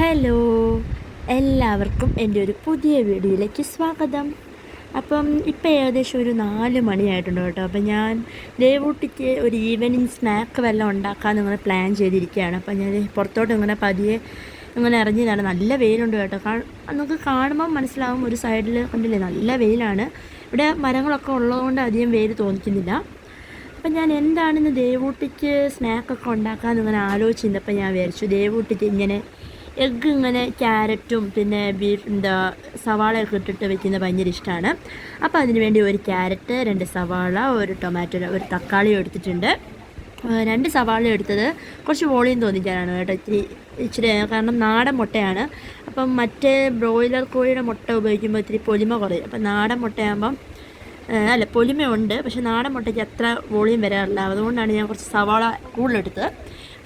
Hello എല്ലാവർക്കും എന്റെ ഒരു പുതിയ വീഡിയോയിലേക്ക് സ്വാഗതം. അപ്പം ഇപ്പം ഏകദേശം ഒരു നാല് മണിയായിട്ടുണ്ട് കേട്ടോ. അപ്പം ഞാൻ ദേവൂട്ടിക്ക് ഒരു ഈവനിങ് സ്നാക്ക് വല്ലതും ഉണ്ടാക്കാൻ ഇങ്ങനെ പ്ലാൻ ചെയ്തിരിക്കുകയാണ്. അപ്പം ഞാൻ പുറത്തോട്ട് ഇങ്ങനെ പതിയെ ഇങ്ങനെ ഇറങ്ങിയതാണ് നല്ല വെയിലുണ്ട് കേട്ടോ. നമുക്ക് കാണുമ്പോൾ മനസ്സിലാവും ഒരു സൈഡിൽ കണ്ടില്ലേ നല്ല വെയിലാണ്. ഇവിടെ മരങ്ങളൊക്കെ ഉള്ളതുകൊണ്ട് അധികം വെയിൽ തോന്നിക്കുന്നില്ല. അപ്പം ഞാൻ എന്താണിന്ന് ദേവൂട്ടിക്ക് സ്നാക്കൊക്കെ ഉണ്ടാക്കാമെന്ന് ഇങ്ങനെ ആലോചിച്ചിരുന്നപ്പോൾ ഞാൻ വിചാരിച്ചു ദേവൂട്ടിക്ക് ഇങ്ങനെ എഗ്ഗ് ഇങ്ങനെ ക്യാരറ്റും പിന്നെ ബീഫ് എന്താ സവാളയൊക്കെ ഇട്ടിട്ട് വെക്കുന്നത് ഭയങ്കര ഇഷ്ടമാണ് അപ്പോൾ അതിനുവേണ്ടി ഒരു ക്യാരറ്റ് രണ്ട് സവാള ഒരു ടൊമാറ്റോ ഒരു തക്കാളിയും എടുത്തിട്ടുണ്ട്. രണ്ട് സവാള എടുത്തത് കുറച്ച് വോളിയം തോന്നിക്കാനാണ് കേട്ടോ ഇച്ചിരി ഇച്ചിരി കാരണം നാടൻ മുട്ടയാണ്. അപ്പം മറ്റേ ബ്രോയിലർ കോഴിയുടെ മുട്ട ഉപയോഗിക്കുമ്പോൾ ഇത്തിരി പൊലിമ കുറയും. അപ്പം നാടൻ മുട്ടയാകുമ്പം അല്ല പൊലിമയുണ്ട് പക്ഷെ നാടൻ മുട്ടയ്ക്ക് അത്ര വോളിയം വരാറില്ല. അതുകൊണ്ടാണ് ഞാൻ കുറച്ച് സവാള കൂടുതലെടുത്തത്.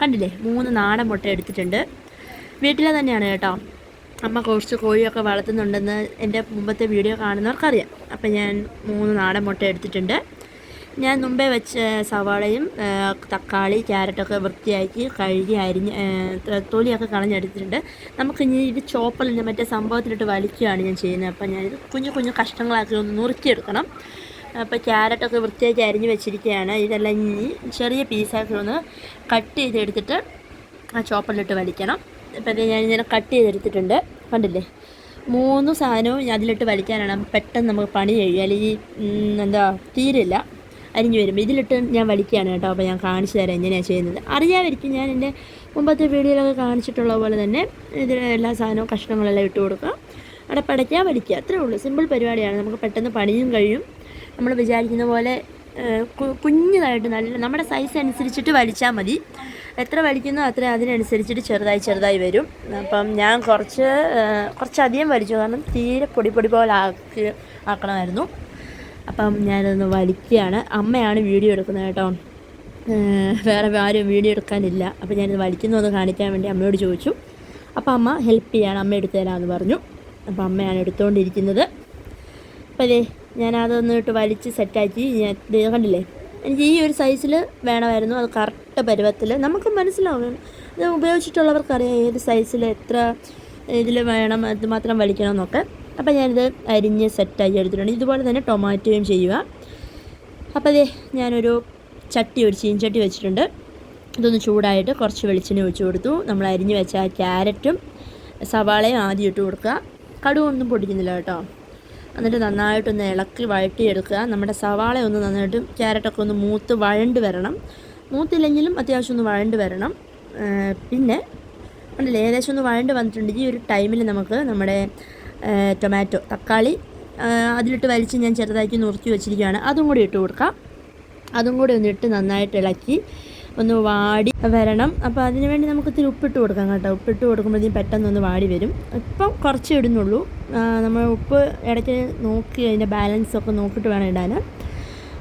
കണ്ടില്ലേ മൂന്ന് നാടൻ മുട്ട എടുത്തിട്ടുണ്ട്. വീട്ടിലെ തന്നെയാണ് കേട്ടോ. അമ്മ കുറച്ച് കോഴിയൊക്കെ വളർത്തുന്നുണ്ടെന്ന് എന്റെ മുമ്പത്തെ വീഡിയോ കാണുന്നവർക്കറിയാം. അപ്പം ഞാൻ മൂന്ന് നാടൻ മുട്ട എടുത്തിട്ടുണ്ട്. ഞാൻ മുമ്പേ വെച്ച സവാളയും തക്കാളി ക്യാരറ്റൊക്കെ വൃത്തിയാക്കി കഴുകി അരിഞ്ഞ് തൊലിയൊക്കെ കളഞ്ഞെടുത്തിട്ടുണ്ട്. നമുക്കിനി ഇത് ചോപ്പലിൽ മറ്റേ സംഭവത്തിലിട്ട് വലിക്കുകയാണ് ഞാൻ ചെയ്യുന്നത്. അപ്പം ഞാനിത് കുഞ്ഞു കുഞ്ഞു കഷ്ണങ്ങളാക്കി ഒന്ന് നുറുക്കിയെടുക്കണം. അപ്പോൾ ക്യാരറ്റൊക്കെ വൃത്തിയാക്കി അരിഞ്ഞ് വെച്ചിരിക്കുകയാണ്. ഇതെല്ലാം ഇനി ചെറിയ പീസാക്കി ഒന്ന് കട്ട് ചെയ്തെടുത്തിട്ട് ആ ചോപ്പലിലിട്ട് വലിക്കണം. ഇത് ഞാൻ ഇങ്ങനെ കട്ട് ചെയ്തെടുത്തിട്ടുണ്ട്. കണ്ടില്ലേ? മൂന്ന് സാധനവും അതിലിട്ട് വലിക്കാനാണ്. പെട്ടെന്ന് നമുക്ക് പണി കഴിയും. അല്ലെങ്കിൽ എന്താ തീരില്ല അരിഞ്ഞു വരുമ്പോൾ ഇതിലിട്ട് ഞാൻ വലിക്കുകയാണ് കേട്ടോ. അപ്പോൾ ഞാൻ കാണിച്ചു തരാം എങ്ങനെയാണ് ചെയ്യുന്നത്. അറിയാമായിരിക്കും ഞാൻ എന്റെ മുമ്പത്തെ വീഡിയോയിലൊക്കെ കാണിച്ചിട്ടുള്ള പോലെ തന്നെ ഇതിൽ എല്ലാ സാധനവും കഷ്ണങ്ങളെല്ലാം ഇട്ട് കൊടുക്കുക. അടപ്പടയ്ക്കുക വലിക്കുക. അത്രേ ഉള്ളൂ. സിമ്പിൾ പരിപാടിയാണ്. നമുക്ക് പെട്ടെന്ന് പണിയും കഴിയും. നമ്മൾ വിചാരിക്കുന്ന പോലെ കുഞ്ഞതായിട്ട് നല്ല നമ്മുടെ സൈസ് അനുസരിച്ചിട്ട് വലിച്ചാൽ മതി. എത്ര വലിക്കുന്നോ അത്ര അതിനനുസരിച്ചിട്ട് ചെറുതായി ചെറുതായി വരും. അപ്പം ഞാൻ കുറച്ച് കുറച്ചധികം വലിച്ചു കാരണം തീരെ പൊടി പൊടി പോലെ ആക്കി ആക്കണമായിരുന്നു. അപ്പം ഞാനതൊന്ന് വലിക്കുകയാണ്. അമ്മയാണ് വീഡിയോ എടുക്കുന്നത് കേട്ടോ. വേറെ ആരും വീഡിയോ എടുക്കാനില്ല. അപ്പം ഞാനിത് വലിക്കുന്നു എന്ന് കാണിക്കാൻ വേണ്ടി അമ്മയോട് ചോദിച്ചു. അപ്പം അമ്മ ഹെൽപ്പ് ചെയ്യാണ്. അമ്മ എടുത്തു തരാമെന്ന് പറഞ്ഞു. അപ്പം അമ്മയാണ് എടുത്തുകൊണ്ടിരിക്കുന്നത് അപ്പോൾ അതെ ഞാൻ അതൊന്ന് ഇട്ട് വലിച്ച് സെറ്റാക്കി ഞാൻ കണ്ടില്ലേ? എനിക്ക് ഈ ഒരു സൈസിൽ വേണമായിരുന്നു. അത് കറക്റ്റ് പരുവത്തിൽ നമുക്ക് മനസ്സിലാവും. ഇത് ഉപയോഗിച്ചിട്ടുള്ളവർക്കറിയാം ഏത് സൈസിൽ എത്ര ഇതിൽ വേണം അത് മാത്രം വലിക്കണം എന്നൊക്കെ അപ്പം ഞാനിത് അരിഞ്ഞ് സെറ്റാക്കി എടുത്തിട്ടുണ്ട്. ഇതുപോലെ തന്നെ ടൊമാറ്റോയും ചെയ്യുക. അപ്പോൾ അതെ ഞാനൊരു ചട്ടി ഒരു ചീൻചട്ടി വെച്ചിട്ടുണ്ട്. ഇതൊന്ന് ചൂടായിട്ട് കുറച്ച് വെളിച്ചെണ്ണ ഒഴിച്ച് കൊടുത്തു. നമ്മൾ അരിഞ്ഞ് വെച്ച ക്യാരറ്റും സവാളയും ആദ്യം ഇട്ട് കൊടുക്കുക. കടുവൊന്നും പൊടിക്കുന്നില്ല കേട്ടോ. എന്നിട്ട് നന്നായിട്ടൊന്ന് ഇളക്കി വഴട്ടിയെടുക്കുക നമ്മുടെ സവാള ഒന്ന് നന്നായിട്ട് ക്യാരറ്റൊക്കെ ഒന്ന് മൂത്ത് വഴണ്ട് വരണം. മൂത്തില്ലെങ്കിലും അത്യാവശ്യം ഒന്ന് വഴണ്ട് വരണം. പിന്നെ ഉണ്ടല്ലേ ഏകദേശം ഒന്ന് വഴണ്ട് വന്നിട്ടുണ്ട്. ഈ ഒരു ടൈമിൽ നമുക്ക് നമ്മുടെ ടൊമാറ്റോ തക്കാളി അതിലിട്ട് വലിച്ച് ഞാൻ ചെറുതാക്കി നുറുക്കി വെച്ചിരിക്കുകയാണ്. അതും കൂടി ഇട്ട് കൊടുക്കാം. അതും കൂടി ഒന്ന് ഇട്ട് നന്നായിട്ട് ഇളക്കി ഒന്ന് വാടി വരണം. അപ്പോൾ അതിനുവേണ്ടി നമുക്ക് ഇത്തിരി ഉപ്പിട്ട് കൊടുക്കാം കേട്ടോ. ഉപ്പിട്ട് കൊടുക്കുമ്പോഴത്തേക്കും പെട്ടെന്ന് ഒന്ന് വാടി വരും. ഇപ്പം കുറച്ച് ഇടുന്നുള്ളൂ. നമ്മൾ ഉപ്പ് ഇടയ്ക്ക് നോക്കി അതിന്റെ ബാലൻസ് ഒക്കെ നോക്കിയിട്ട് വേണം ഇടാൻ.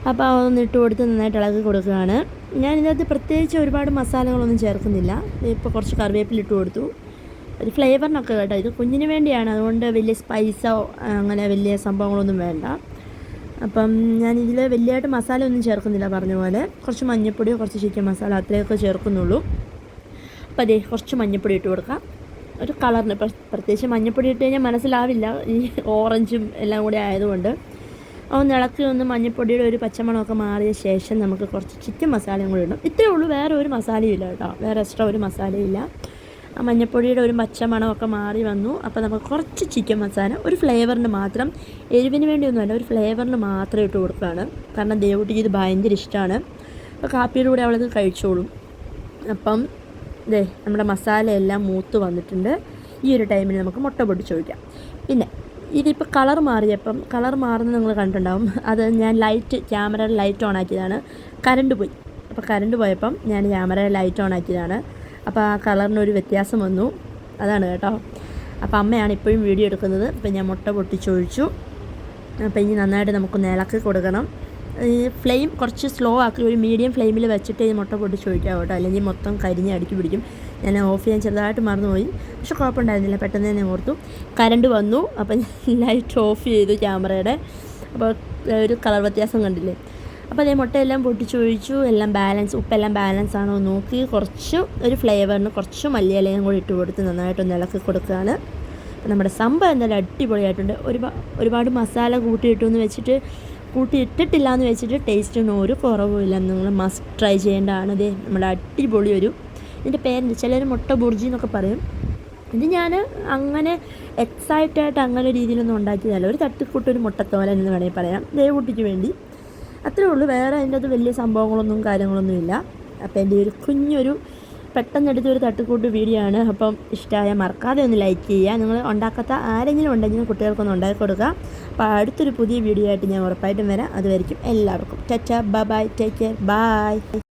അപ്പോൾ അതൊന്ന് ഇട്ട് കൊടുത്ത് നന്നായിട്ട് ഇളക്കി കൊടുക്കുകയാണ്. ഞാൻ ഇതിനകത്ത് പ്രത്യേകിച്ച് ഒരുപാട് മസാലകളൊന്നും ചേർക്കുന്നില്ല. ഇപ്പോൾ കുറച്ച് കറിവേപ്പില ഇട്ട് കൊടുത്തു. ഒരു ഫ്ലേവറിനൊക്കെ കേട്ടോ. ഇത് കുഞ്ഞിന് വേണ്ടിയാണ്. അതുകൊണ്ട് വലിയ സ്പൈസോ അങ്ങനെ വലിയ സംഭവങ്ങളൊന്നും വേണ്ട. അപ്പം ഞാൻ ഇതിൽ വലിയതായിട്ട് മസാല ഒന്നും ചേർക്കുന്നില്ല പറഞ്ഞ പോലെ. കുറച്ച് മഞ്ഞൾപ്പൊടിയോ കുറച്ച് ചിക്കൻ മസാല അത്രയൊക്കെ ചേർക്കുന്നുള്ളൂ. അപ്പോൾ അതേ കുറച്ച് മഞ്ഞൾപ്പൊടി ഇട്ട് കൊടുക്കാം. ഒരു കളറിന് പ്രത്യേകിച്ച് മഞ്ഞൾപ്പൊടി ഇട്ട് കഴിഞ്ഞാൽ മനസ്സിലാവില്ല. ഈ ഓറഞ്ചും എല്ലാം കൂടി ആയതുകൊണ്ട്. ഒന്ന് ഇളക്കി ഒന്ന് മഞ്ഞൾപ്പൊടിയുടെ ഒരു പച്ചമണമൊക്കെ മാറിയ ശേഷം നമുക്ക് കുറച്ച് ചിക്കൻ മസാലയും കൂടി ഇടണം. ഇത്രയേ ഉള്ളൂ. വേറെ ഒരു മസാലയും ഇല്ല കേട്ടോ. വേറെ എക്സ്ട്രാ ഒരു മസാലയും ഇല്ല. ആ മഞ്ഞപ്പൊടിയുടെ ഒരു പച്ചമണമൊക്കെ മാറി വന്നു. അപ്പോൾ നമുക്ക് കുറച്ച് ചിക്കൻ മസാല ഒരു ഫ്ലേവറിന് മാത്രം എരിവിന് വേണ്ടിയൊന്നുമല്ല ഒരു ഫ്ലേവറിന് മാത്രം ഇട്ട് കൊടുക്കുകയാണ്. കാരണം ദേവുട്ടിക്ക് ഇത് ഭയങ്കര ഇഷ്ടമാണ് അപ്പോൾ കാപ്പിയുടെ കൂടെ അവളത് കഴിച്ചോളും. അപ്പം ഇതേ നമ്മുടെ മസാല എല്ലാം മൂത്ത് വന്നിട്ടുണ്ട്. ഈ ഒരു ടൈമിൽ നമുക്ക് മുട്ട പൊടിച്ച് ഒഴിക്കാം. പിന്നെ ഇതിപ്പോൾ കളർ മാറിയപ്പം കളർ മാറുന്നത് നിങ്ങൾ കണ്ടിട്ടുണ്ടാവും. അത് ഞാൻ ലൈറ്റ് ക്യാമറയുടെ ലൈറ്റ് ഓൺ ആക്കിയതാണ്. കറണ്ട് പോയി. അപ്പോൾ കറണ്ട് പോയപ്പം ഞാൻ ക്യാമറയുടെ ലൈറ്റ് ഓൺ ആക്കിയതാണ്. അപ്പോൾ ആ കളറിനൊരു വ്യത്യാസം വന്നു. അതാണ് കേട്ടോ. അപ്പോൾ അമ്മയാണ് ഇപ്പോഴും വീഡിയോ എടുക്കുന്നത്. അപ്പം ഞാൻ മുട്ട പൊട്ടിച്ചൊഴിച്ചു. അപ്പം ഇനി നന്നായിട്ട് നമുക്ക് നിലയ്ക്ക് കൊടുക്കണം. ഫ്ലെയിം കുറച്ച് സ്ലോ ആക്കി ഒരു മീഡിയം ഫ്ലെയിമിൽ വെച്ചിട്ട് ഈ മുട്ട പൊട്ടിച്ച് ഒഴിക്കാം കേട്ടോ. അല്ലെങ്കിൽ മൊത്തം കരിഞ്ഞ് അടുക്കി പിടിക്കും. ഞാൻ ഓഫ് ചെയ്യാൻ ചെറുതായിട്ട് മറന്നുപോയി. പക്ഷെ കുഴപ്പമുണ്ടായിരുന്നില്ല. പെട്ടെന്ന് തന്നെ ഓർത്തു. കരണ്ട് വന്നു. അപ്പം ലൈറ്റ് ഓഫ് ചെയ്തു ക്യാമറയുടെ. അപ്പോൾ ഒരു കളർ വ്യത്യാസം കണ്ടില്ലേ? അപ്പോൾ അതേ മുട്ടയെല്ലാം പൊട്ടിച്ചൊഴിച്ചു എല്ലാം ബാലൻസ് ഉപ്പെല്ലാം ബാലൻസ് ആണോ നോക്കി കുറച്ച് ഒരു ഫ്ലേവറിന് കുറച്ച് മല്ലിയിലയും കൂടി ഇട്ട് കൊടുത്ത് നന്നായിട്ടൊന്ന് ഇളക്കി കൊടുക്കുകയാണ്. നമ്മുടെ സംഭവം എന്തായാലും അടിപൊളിയായിട്ടുണ്ട്. ഒരുപാട് ഒരുപാട് മസാല കൂട്ടിയിട്ടു എന്ന് വെച്ചിട്ട് കൂട്ടി ഇട്ടിട്ടില്ല എന്ന് വെച്ചിട്ട് ടേസ്റ്റിന് ഒരു കുറവുമില്ല നിങ്ങൾ മസ്റ്റ് ട്രൈ ചെയ്യേണ്ടതാണ്. ഇതേ നമ്മുടെ അടിപൊളി ഒരു ഇതിന്റെ പേരെന്ത്? ചിലർ മുട്ട ബുർജി എന്നൊക്കെ പറയും. ഇത് ഞാൻ അങ്ങനെ എക്സൈറ്റായിട്ട് അങ്ങനെ രീതിയിലൊന്നും ഉണ്ടാക്കിയതല്ല. ഒരു തട്ടിക്കൂട്ടൊരു മുട്ടത്തോലൻ എന്ന് വേണമെങ്കിൽ പറയാം. ദേവകുട്ടിക്ക് വേണ്ടി. അത്രേ ഉള്ളൂ. വേറെ അതിന്റെ അത് വലിയ സംഭവങ്ങളൊന്നും കാര്യങ്ങളൊന്നും ഇല്ല. അപ്പോൾ എന്റെ ഒരു കുഞ്ഞൊരു പെട്ടെന്ന് ഒരു തട്ടിക്കൂട്ട് വീഡിയോ ആണ്. അപ്പം ഇഷ്ടമായ മറക്കാതെ ഒന്ന് ലൈക്ക് ചെയ്യുക. നിങ്ങൾ ഉണ്ടാക്കാത്ത ആരെങ്കിലും ഉണ്ടെങ്കിൽ കുട്ടികൾക്കൊന്ന് ഉണ്ടാക്കി കൊടുക്കുക. അപ്പോൾ അടുത്തൊരു പുതിയ വീഡിയോ ആയിട്ട് ഞാൻ ഉറപ്പായിട്ടും വരാം. അതുവരെയും എല്ലാവർക്കും. ടച്ച ബൈ ടേക്ക് കെയർ ബൈ.